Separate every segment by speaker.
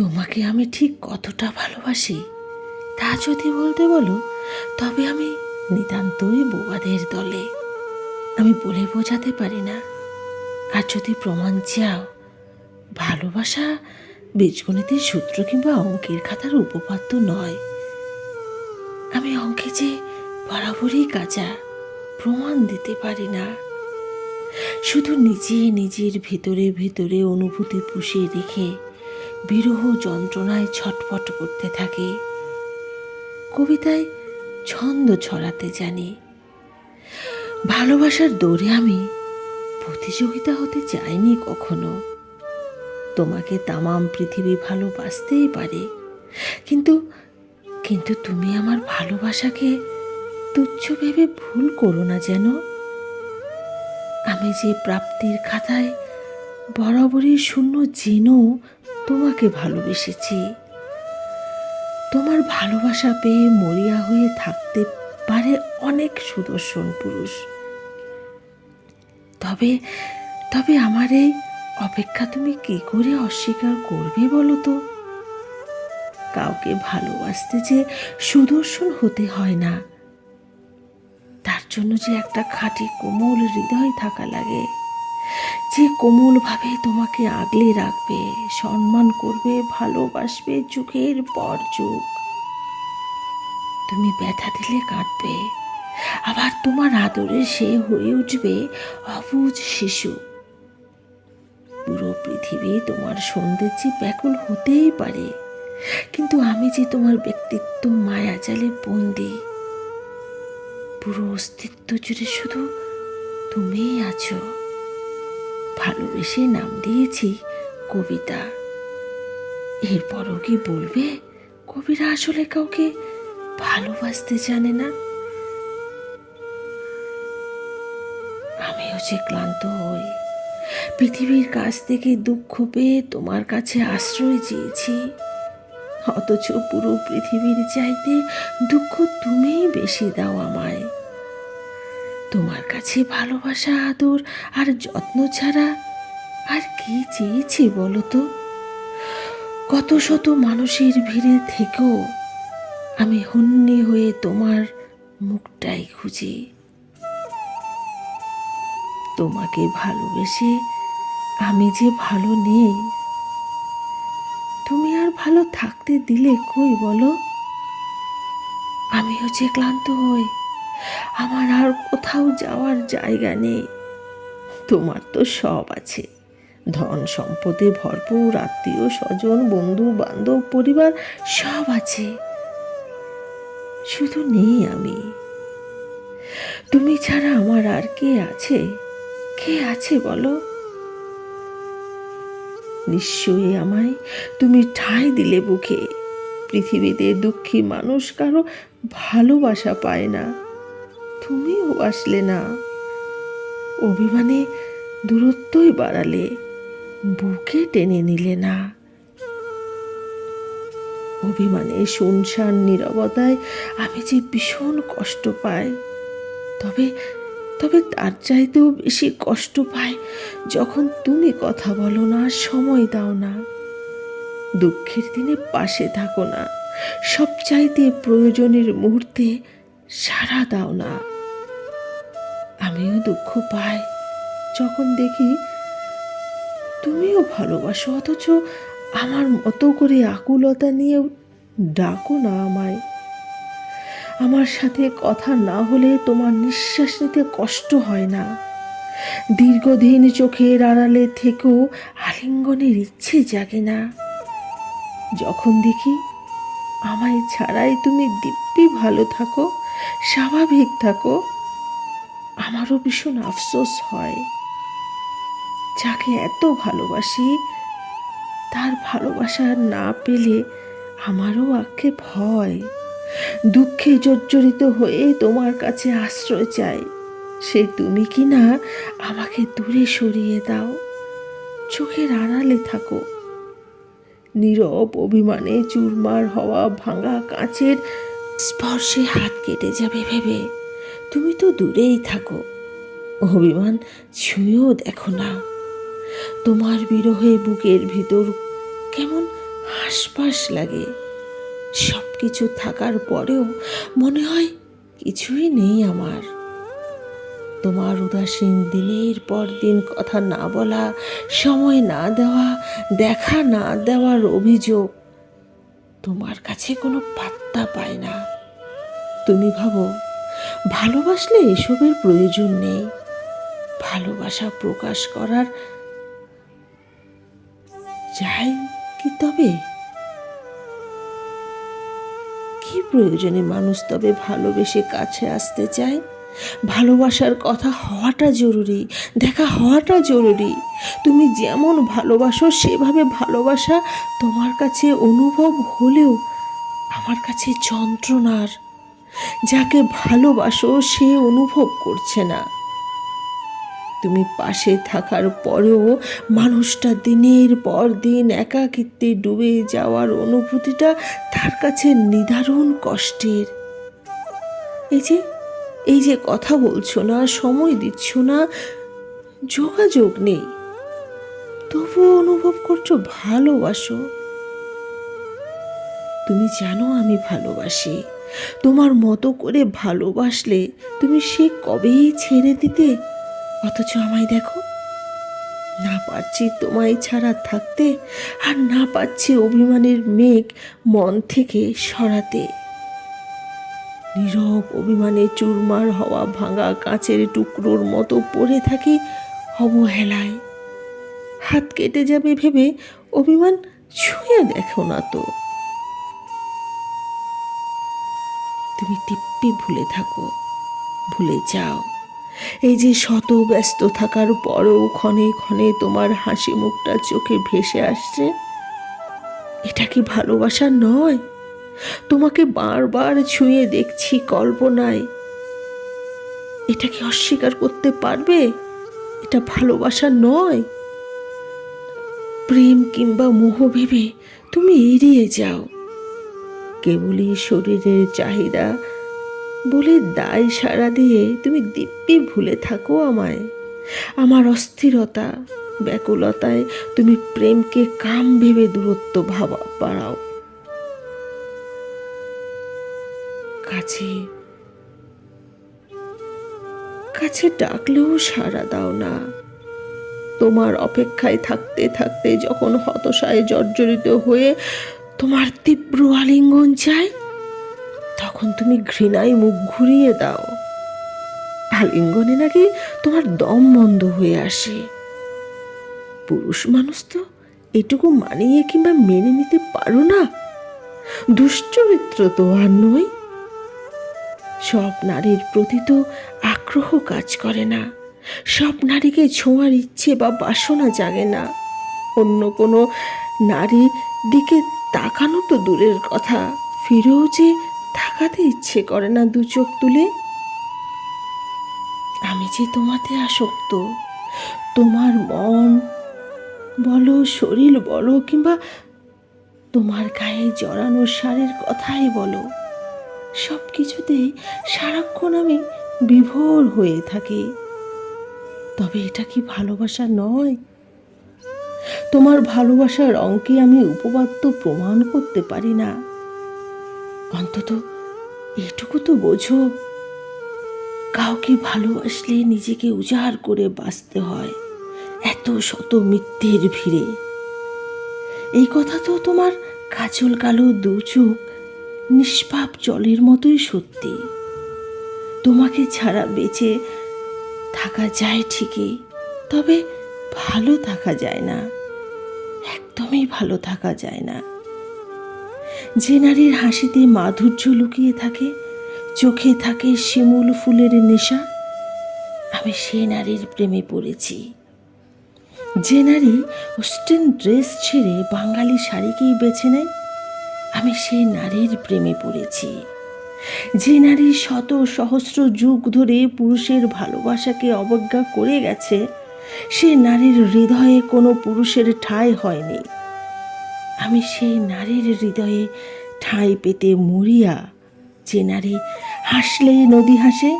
Speaker 1: তোমাকে আমি ঠিক কতটা ভালোবাসি, তা যদি বলতে বলো, তবে আমি নিতান্তই বোবাদের দলে। আমি বলে বোঝাতে পারি না। আর যদি প্রমাণ চাও, ভালোবাসা বীজগণিতের সূত্র কিংবা অঙ্কের খাতার উপপাদ্য নয়। আমি অঙ্কে যে বরাবরই কাঁচা, প্রমাণ দিতে পারি না। শুধু নিজে নিজের ভিতরে ভিতরে অনুভূতি পুষিয়ে রেখে বিরহ যন্ত্রণায় ছটফট করতে থাকে। কবিতায় ছন্দ ছড়াতে জানি। ভালোবাসার দৌড়ে আমি প্রতিযোগিতা হতে চাইনি কখনো। তোমাকে তামাম পৃথিবী ভালোবাসতেই পারে। কিন্তু কিন্তু তুমি আমার ভালোবাসাকে তুচ্ছ ভেবে ভুল করো না যেন। আমি যে প্রাপ্তির খাতায় বরাবরই শূন্য জেনেও তোমাকে ভালোবেসেছি। তোমার ভালোবাসা পেয়ে মরিয়া হয়ে থাকতে পারে অনেক সুদর্শন পুরুষ। তবে তবে আমার এই অপেক্ষা তুমি কি করে অস্বীকার করবে বলো তো? কাউকে ভালোবাসতে যে সুদর্শন হতে হয় না। তার জন্য যে একটা খাঁটি কোমল হৃদয় থাকা লাগে। যে কোমলভাবে তোমাকে আগলে রাখবে, সম্মান করবে, ভালোবাসবে যুগের পর যুগ। তুমি ব্যথা দিলে কাঁদবে আবার তোমার আদরে সে হয়ে উঠবে অবুজ শিশু। পুরো পৃথিবী তোমার সৌন্দর্যে ব্যাকুল হতেই পারে। কিন্তু আমি যে তোমার ব্যক্তিত্ব মায়া জালে বন্দি, পুরো অস্তিত্ব জুড়ে শুধু তুমিই আছো। ভালোবেসে নাম দিয়েছি কবিতা। এরপরও কি বলবে? কবিরা আসলে কাউকে ভালোবাসতে জানে না। আমিও যে ক্লান্ত হই। পৃথিবীর কাছ থেকে দুঃখ পেয়ে তোমার কাছে আশ্রয় চেয়েছি। অথচ পুরো পৃথিবীর চাইতে দুঃখ তুমিই বেশি দাও আমায়। তোমার কাছে ভালোবাসা, আদর আর যত্ন ছাড়া আর কি চেয়েছি বলো তো? কত শত মানুষের ভিড়ে থেকেও আমি হন্যে হয়ে তোমার মুখটাই খুঁজি। তোমাকে ভালোবেসে আমি যে ভালো নেই, তুমি আর ভালো থাকতে দিলে কই বলো? আমিও যে ক্লান্ত হই আমার আর কোথাও যাওয়ার জায়গা নেই। তোমার তো সব আছে। ধন সম্পদে ভরপুর আত্মীয় স্বজন, বন্ধু, বান্ধব, পরিবার সব আছে। শুধু নেই আমি। তুমি ছাড়া আমার আর কে আছে? কে আছে বলো? নিশ্চয়ই আমায় তুমি ঠাঁই দিলে বুকে। পৃথিবীতে দুঃখী মানুষ কারও ভালোবাসা পায় না। তুমিও আসলে না। অভিমানে দূরত্বই বাড়ালে, বুকে টেনে নিলে না। অভিমানে শুনশান নীরবতায় আমি যে ভীষণ কষ্ট পাই, তবে তবে তার চাইতেও বেশি কষ্ট পাই যখন তুমি কথা বলো না, সময় দাও না। দুঃখের দিনে পাশে থাকো না সব চাইতে প্রয়োজনের মুহূর্তে সাড়া দাও না। আমিও দুঃখ পাই। যখন দেখি তুমিও ভালোবাসো, অথচ আমার মতো করে আকুলতা নিয়েও ডাকো না আমায়। আমার সাথে কথা না হলে তোমার নিঃশ্বাস নিতে কষ্ট হয় না। দীর্ঘদিন চোখের আড়ালে থেকেও আলিঙ্গনের ইচ্ছে জাগে না। যখন দেখি আমায় ছাড়াই তুমি দিব্যি ভালো থাকো, স্বাভাবিক থাকো আমারও ভীষণ আফসোস হয়। যাকে এত ভালোবাসি, তার ভালোবাসা না পেলে আমারও আক্ষেপ হয়। দুঃখে জর্জরিত হয়ে তোমার কাছে আশ্রয় চাই। সে তুমি কি না আমাকে দূরে সরিয়ে দাও। চোখের আড়ালে থাকো। নীরব অভিমানে চুরমার হওয়া ভাঙা কাঁচের স্পর্শে হাত কেটে যাবে ভেবে। তুমি তো দূরেই থাকো। অভিমান ছুঁয়েও দেখো না। তোমার বিরহে বুকের ভিতর কেমন হাসপাস লাগে। সব কিছু থাকার পরেও মনে হয় কিছুই নেই আমার। তোমার উদাসীন দিনের পর দিন কথা না বলা, সময় না দেওয়া, দেখা না দেওয়ার অভিযোগ তোমার কাছে কোনো পাত্তা পায় না। তুমি ভাবো ভালোবাসলে এসবের প্রয়োজন নেই। ভালোবাসা প্রকাশ করার চাই কি তবে? কি প্রয়োজনে মানুষ তবে ভালোবেসে কাছে আসতে চায়? ভালোবাসার কথা হওয়াটা জরুরি, দেখা হওয়াটা জরুরি। তুমি যেমন ভালোবাসো, সেভাবে ভালোবাসা তোমার কাছে অনুভব হলেও আমার কাছে যন্ত্রণার যাকে ভালোবাসো, সে অনুভব করছে না। তুমি পাশে থাকার পরেও মানুষটা দিনের পর দিন একাকিত্বে ডুবে যাওয়ার অনুভূতিটা তার কাছে নিদারুণ কষ্টের। এই যে এই যে কথা বলছো না, সময় দিচ্ছ না, যোগাযোগ নেই। তবুও অনুভব করছ ভালোবাসো। তুমি জানো আমি ভালোবাসি। তোমার মতো করে ভালোবাসলে তুমি সে কবেই ছেড়ে দিতে? অথচ আমায় দেখো, না পারছি তোমায় ছাড়া থাকতে আর না পাচ্ছি অভিমানের মেঘ মন থেকে সরাতে। নীরব অভিমানে চুরমার হওয়া ভাঙা কাঁচের টুকরোর মতো পড়ে থাকি অবহেলায়। হাত কেটে যাবে ভেবে অভিমান ছুঁয়ে দেখো না তো। তুমি টিপ্পি ভুলে থাকো, ভুলে যাও। এই যে শত ব্যস্ত থাকার পরও ক্ষণে ক্ষণে তোমার হাসি মুখটা চোখে ভেসে আসছে, এটা কি ভালোবাসা নয়? তোমাকে বারবার ছুঁয়ে দেখছি কল্পনায়। এটা কি অস্বীকার করতে পারবে? এটা ভালোবাসা নয়। প্রেম কিংবা মোহ ভেবে তুমি এড়িয়ে যাও। কেবলই শরীরের চাহিদা বলে দায় সারা দিয়ে তুমি দিব্যি ভুলে থাকো আমায়। আমার অস্থিরতা, ব্যাকুলতায় তুমি প্রেমকে কাম ভেবে দূরত্ব ভাবা বাড়াও। কাছে কাছে ডাকলেও সাড়া দাও না। তোমার অপেক্ষায় থাকতে থাকতে যখন হতশায় জর্জরিত হয়ে তোমার তীব্র আলিঙ্গন চাই, তখন তুমি ঘৃণায় মুখ ঘুরিয়ে দাও। আলিঙ্গনে নাকি তোমার দম বন্ধ হয়ে আসে। পুরুষ মানুষ তো এটুকু মানিয়ে কিংবা মেনে নিতে পারো না। দুশ্চরিত্র তো আর নয়। সব নারীর প্রতি তো আগ্রহ কাজ করে না। সব নারীকে ছোঁয়ার ইচ্ছে বা বাসনা জাগে না। অন্য কোনো নারীর দিকে তাকানো তো দূরের কথা। ফিরেও যে তাকাতে ইচ্ছে করে না দু চোখ তুলে। আমি যে তোমাতে আসক্ত, তোমার মন বলো, শরীর বলো, কিংবা তোমার গায়ে জড়ানো শাড়ির কথাই বলো সব কিছুতেই সারাক্ষণ আমি বিভোর হয়ে থাকি। তবে এটা কি ভালোবাসা নয়? তোমার ভালোবাসার অঙ্কে আমি উপবাদ্য প্রমাণ করতে পারি না। অন্তত এটুকু তো বোঝো, কাউকে ভালোবাসলে নিজেকে উজাড় করে বাঁচতে হয় এত শত মিথ্যের ভিড়ে। এই কথা তো তোমার কাজল কালো দু চোখ নিষ্পাপ জলের মতোই সত্যি। তোমাকে ছাড়া বেঁচে থাকা যায় ঠিকই, তবে ভালো থাকা যায় না। একদমই ভালো থাকা যায় না। যে নারীর হাসিতে মাধুর্য লুকিয়ে থাকে, চোখে থাকে শিমুল ফুলের নেশা, আমি সে নারীর প্রেমে পড়েছি। যে নারী ওয়েস্টার্ন ড্রেস ছেড়ে বাঙালি শাড়িকেই বেছে নেয়, আমি সে নারীর প্রেমে পড়েছি। যে নারী শত সহস্র যুগ ধরে পুরুষের ভালোবাসাকে অবজ্ঞা করে গেছে সে নারীর হৃদয়ে কোনো পুরুষের ঠাঁই হয়নি। আমি সেই নারীর হৃদয়ে ঠাঁই পেতে মরিয়া যে নারী হাসলেই নদী হাসে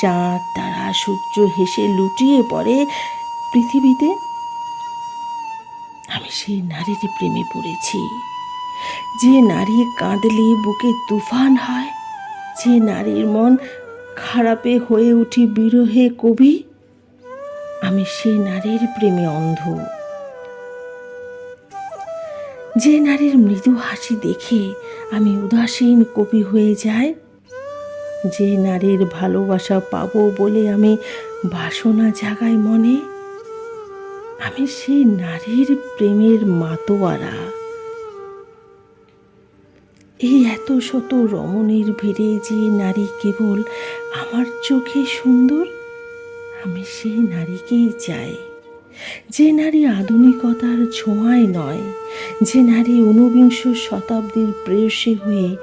Speaker 1: চাঁদ তারা সূর্য হেসে লুটিয়ে পড়ে পৃথিবীতে। আমি সেই নারীর প্রেমে পড়েছি। যে নারী কাঁদলে বুকে তুফান হয়, যে নারীর মন খারাপে হয়ে উঠি বিরহে কবি আমি সেই নারীর প্রেমে অন্ধ। যে নারীর মৃদু হাসি দেখে আমি উদাসীন কবি হয়ে যাই, যে নারীর ভালোবাসা পাবো বলে আমি বাসনা জাগাই মনে, আমি সেই নারীর প্রেমের মাতোয়ারা। এই এত শত রমণীর ভিড়ে যে নারী কেবল আমার চোখে সুন্দর আমি সেই নারীকেই চাই। যে নারী আধুনিকতার ছোঁয়ায় নয়, যে নারী ঊনবিংশ শতাব্দীর প্রেয়সী হয়ে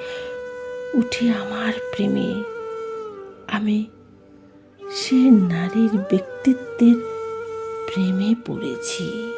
Speaker 1: উঠে আমার প্রেমে। আমি সে নারীর ব্যক্তিত্বের প্রেমে পড়েছি।